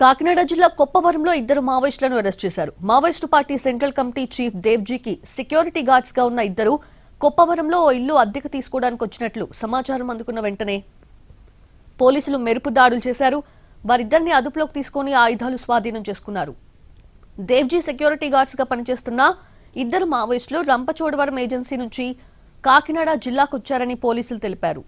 కాకినాడ జిల్లా కొప్పవరంలో ఇద్దరు మావోయిస్టులను అరెస్ట్ చేశారు. Maoist party central committee chief దేవ్జీకి security గార్డ్స్గా ఉన్న ఇద్దరు కొప్పవరంలో ఓ ఇల్లు అద్దెకు తీసుకోవడానికి వచ్చినట్లు సమాచారం అందుకున్న వెంటనే పోలీసులు మెరుపు దాడులు చేశారు. వారిద్దరిని అదుపులోకి తీసుకుని ఆయుధాలు స్వాధీనం చేసుకున్నారు. దేవ్జీ సెక్యూరిటీ గార్డ్స్గా పనిచేస్తున్న ఇద్దరు మావోయిస్టులు రంపచోడవరం ఏజెన్సీ నుంచి కాకినాడ జిల్లాకు వచ్చారని పోలీసులు తెలిపారు.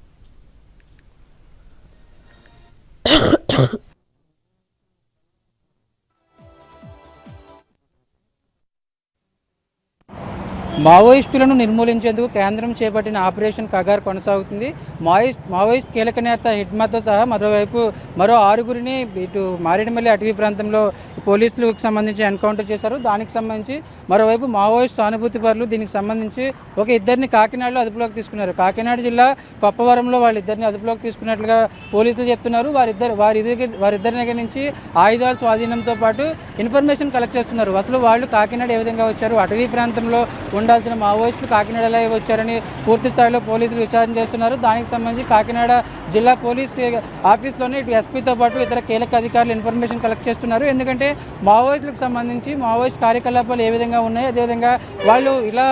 మావోయిస్టులను నిర్మూలించేందుకు కేంద్రం చేపట్టిన ఆపరేషన్ కగార్ కొనసాగుతుంది. మావోయిస్ట్ మావోయిస్ట్ కీలక నేత హిడ్మాతో సహా మరోవైపు మరో ఆరుగురిని ఇటు మారేడుమల్లి అటవీ ప్రాంతంలో పోలీసులకు సంబంధించి ఎన్కౌంటర్ చేశారు. దానికి సంబంధించి మరోవైపు మావోయిస్ట్ సానుభూతి పరులు దీనికి సంబంధించి ఒక ఇద్దరిని కాకినాడలో అదుపులోకి తీసుకున్నారు. కాకినాడ జిల్లా కొప్పవరంలో వాళ్ళిద్దరిని అదుపులోకి తీసుకున్నట్లుగా పోలీసులు చెప్తున్నారు. వారిద్దరు వారి వారిద్దరి దగ్గర నుంచి ఆయుధాల స్వాధీనంతో పాటు ఇన్ఫర్మేషన్ కలెక్ట్ చేస్తున్నారు. అసలు వాళ్ళు కాకినాడ ఏ విధంగా వచ్చారు? అటవీ ప్రాంతంలో ఉండాల్సిన మావోయిస్టులు కాకినాడలో వచ్చారని పూర్తి స్థాయిలో పోలీసులు విచారణ చేస్తున్నారు. దానికి సంబంధించి కాకినాడ జిల్లా పోలీస్ ఆఫీస్లోనే ఇటు ఎస్పీతో పాటు ఇతర కీలక అధికారులు ఇన్ఫర్మేషన్ కలెక్ట్ చేస్తున్నారు. ఎందుకంటే మావోయిస్టులకు సంబంధించి మావోయిస్ట్ కార్యకలాపాలు ఏ విధంగా ఉన్నాయి అదేవిధంగా వాళ్ళు ఇలా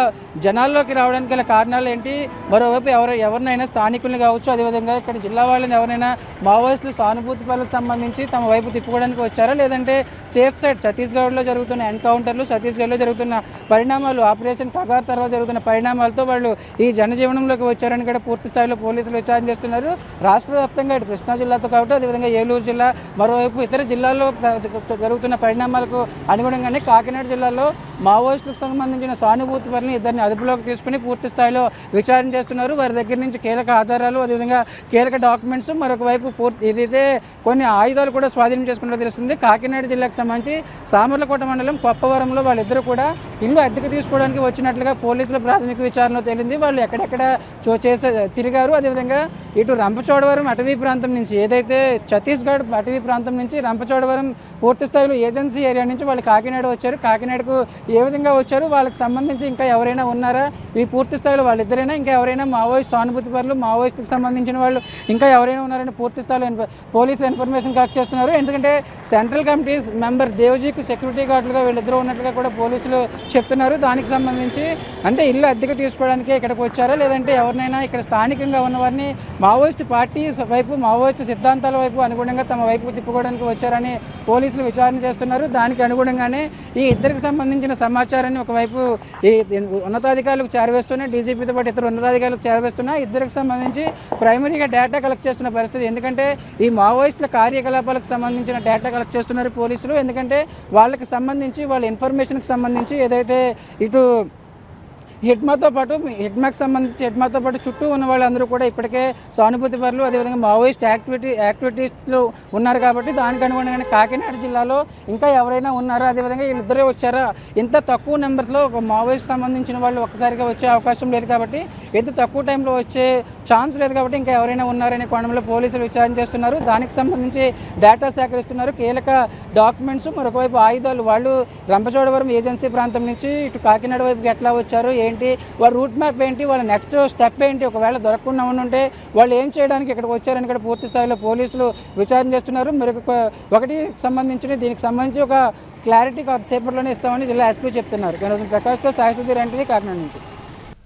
జనాల్లోకి రావడానికి గల కారణాలు ఏంటి మరోవైపు ఎవరు ఎవరినైనా స్థానికుల్ని కావచ్చు అదేవిధంగా ఇక్కడ జిల్లా వాళ్ళని ఎవరైనా మావోయిస్టులు సానుభూతి పనులకు సంబంధించి తమ వైపు తిప్పుకోవడానికి వచ్చారా లేదంటే సేఫ్ సైడ్ ఛత్తీస్గఢ్లో జరుగుతున్న ఎన్కౌంటర్లు ఛత్తీస్గఢ్లో జరుగుతున్న పరిణామాలు ఆపరేషన్ కగార్ తర్వాత జరుగుతున్న పరిణామాలతో వాళ్ళు ఈ జనజీవనంలోకి వచ్చారని కూడా పూర్తి స్థాయిలో పోలీసులు విచారణ చేస్తున్నారు. రాష్ట్ర వ్యాప్తంగా ఇటు కృష్ణా జిల్లాతో కాబట్టి అదేవిధంగా ఏలూరు జిల్లా మరోవైపు ఇతర జిల్లాల్లో జరుగుతున్న పరిణామాలకు అనుగుణంగానే కాకినాడ జిల్లాలో మావోయిస్టులకు సంబంధించిన సానుభూతి పనులు ఇద్దరిని అదుపులోకి తీసుకుని పూర్తి స్థాయిలో విచారణ చేస్తున్నారు. వారి దగ్గర నుంచి కీలక ఆధారాలు అదేవిధంగా కీలక డాక్యుమెంట్స్ మరొక వైపు పూర్తి ఇదైతే కొన్ని ఆయుధాలు కూడా స్వాధీనం చేసుకున్నట్టు తెలుస్తుంది. కాకినాడ జిల్లాకు సంబంధించి సామర్లకోట మండలం కొప్పవరంలో వాళ్ళిద్దరూ కూడా ఇల్లు అద్దెకు తీసుకోవడానికి వచ్చినట్లుగా పోలీసుల ప్రాథమిక విచారణలో తేలింది. వాళ్ళు ఎక్కడెక్కడ చో చేసే తిరిగారు. అదేవిధంగా ఇటు రంపచోడవరం అటవీ ప్రాంతం నుంచి ఏదైతే ఛత్తీస్గఢ్ అటవీ ప్రాంతం నుంచి రంపచోడవరం పూర్తి స్థాయిలో ఏజెన్సీ ఏరియా నుంచి వాళ్ళు కాకినాడ వచ్చారు. కాకినాడకు ఏ విధంగా వచ్చారు? వాళ్ళకి సంబంధించి ఇంకా ఎవరైనా ఉన్నారా? ఈ పూర్తి స్థాయిలో వాళ్ళిద్దరైనా? ఇంకా ఎవరైనా మావోయిస్ట్ సానుభూతి పరులు మావోయిస్ట్కి సంబంధించిన వాళ్ళు ఇంకా ఎవరైనా ఉన్నారని పూర్తి స్థాయిలో పోలీసులు ఇన్ఫర్మేషన్ కలెక్ట్ చేస్తున్నారు. ఎందుకంటే సెంట్రల్ కమిటీస్ మెంబర్ దేవ్జీకి సెక్యూరిటీ గార్డులుగా వీళ్ళిద్దరూ ఉన్నట్లుగా కూడా పోలీసులు చెప్తున్నారు. దానికి సంబంధించి అంటే ఇల్లు అద్దెకు తీసుకోవడానికి ఇక్కడికి వచ్చారా? లేదంటే ఎవరినైనా ఇక్కడ స్థానికంగా ఉన్నవారిని మావోయిస్ట్ పార్టీ వైపు మావోయిస్ట్ సిద్ధాంతాల వైపు అనుగుణంగా తమ వైపు తిప్పుకోవడానికి వచ్చారని పోలీసులు విచారణ చేస్తున్నారు. దానికి అనుగుణంగానే ఈ ఇద్దరికి సంబంధించిన సమాచారాన్ని ఒకవైపు ఈ ఉన్నతాధికారులకు చేరవేస్తున్నా డీజీపీతో పాటు ఇతర ఉన్నతాధికారులకు చేరవేస్తున్నా ఇద్దరికి సంబంధించి ప్రైమరీగా డేటా కలెక్ట్ చేస్తున్న పరిస్థితి. ఎందుకంటే ఈ మావోయిస్టుల కార్యకలాపాలకు సంబంధించిన డేటా కలెక్ట్ చేస్తున్నారు పోలీసులు. ఎందుకంటే వాళ్ళకి సంబంధించి వాళ్ళ ఇన్ఫర్మేషన్కి సంబంధించి ఏదైతే ఇటు హిడ్మాతో పాటు హిడ్మాకి సంబంధించి హిడ్మాతో పాటు చుట్టూ ఉన్న వాళ్ళందరూ కూడా ఇప్పటికే సానుభూతి పరులు అదేవిధంగా మావోయిస్ట్ యాక్టివిటీ యాక్టివిటీస్లు ఉన్నారు కాబట్టి దానికి అనుగుణంగానే కాకినాడ జిల్లాలో ఇంకా ఎవరైనా ఉన్నారా? అదేవిధంగా వీళ్ళిద్దరే వచ్చారా? ఇంత తక్కువ నెంబర్స్లో ఒక మావోయిస్ట్ సంబంధించిన వాళ్ళు ఒక్కసారిగా వచ్చే అవకాశం లేదు కాబట్టి ఇంత తక్కువ టైంలో వచ్చే ఛాన్స్ లేదు కాబట్టి ఇంకా ఎవరైనా ఉన్నారనే కోణంలో పోలీసులు విచారణ చేస్తున్నారు. దానికి సంబంధించి డేటా సేకరిస్తున్నారు. కీలక డాక్యుమెంట్స్ మరొకవైపు ఆయుధాలు వాళ్ళు రంపచోడవరం ఏజెన్సీ ప్రాంతం నుంచి ఇటు కాకినాడ వైపుకి ఎట్లా వచ్చారు? ఏంటి వాళ్ళ రూట్ మ్యాప్ ఏంటి వాళ్ళ నెక్స్ట్ స్టెప్ ఏంటి ఒకవేళ దొరకకుండా ఉంటే వాళ్ళు ఏం చేయడానికి ఇక్కడికి వచ్చారని ఇక్కడ పూర్తి స్థాయిలో పోలీసులు విచారణ చేస్తున్నారు. మరి ఒకటి సంబంధించిన దీనికి సంబంధించి ఒక క్లారిటీ కొద్దిసేపట్లోనే ఇస్తామని జిల్లా ఎస్పీ చెప్తున్నారు. కనీసం ప్రకాష్తో సాయసుధీర్ అంటే కాకినాడ నుంచి.